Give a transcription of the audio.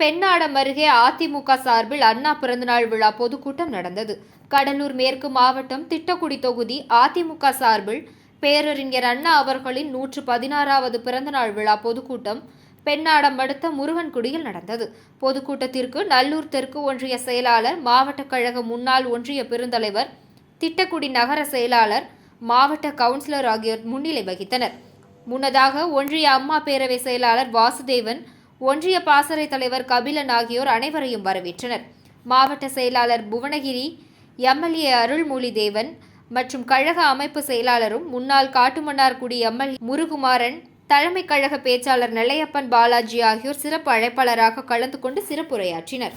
பெண்ணாடம் அருகே அதிமுக சார்பில் அண்ணா பிறந்தநாள் விழா பொதுக்கூட்டம் நடந்தது. கடலூர் மேற்கு மாவட்டம் திட்டக்குடி தொகுதி அதிமுக சார்பில் பேரறிஞர் அண்ணா அவர்களின் நூற்று பதினாறாவது பிறந்தநாள் விழா பொதுக்கூட்டம் பெண்ணாடம் அடுத்த முருகன்குடியில் நடந்தது. பொதுக்கூட்டத்திற்கு நல்லூர் தெற்கு ஒன்றிய செயலாளர் மாவட்ட கழக முன்னாள் ஒன்றிய பெருந்தலைவர் திட்டக்குடி நகர செயலாளர் மாவட்ட கவுன்சிலர் ஆகியோர் முன்னிலை வகித்தனர். முன்னதாக ஒன்றிய அம்மா பேரவை செயலாளர் வாசுதேவன் ஒன்றிய பாசறை தலைவர் கபிலன் ஆகியோர் அனைவரையும் வரவேற்றனர். மாவட்ட செயலாளர் புவனகிரி எம்எல்ஏ அருள்மொழி தேவன் மற்றும் கழக அமைப்பு செயலாளரும் முன்னாள் காட்டுமன்னார்குடி எம்எல்ஏ முருகுமாரன் தலைமை கழக பேச்சாளர் நெல்லையப்பன் பாலாஜி ஆகியோர் சிறப்பு அழைப்பாளராக கலந்து கொண்டு சிறப்புரையாற்றினர்.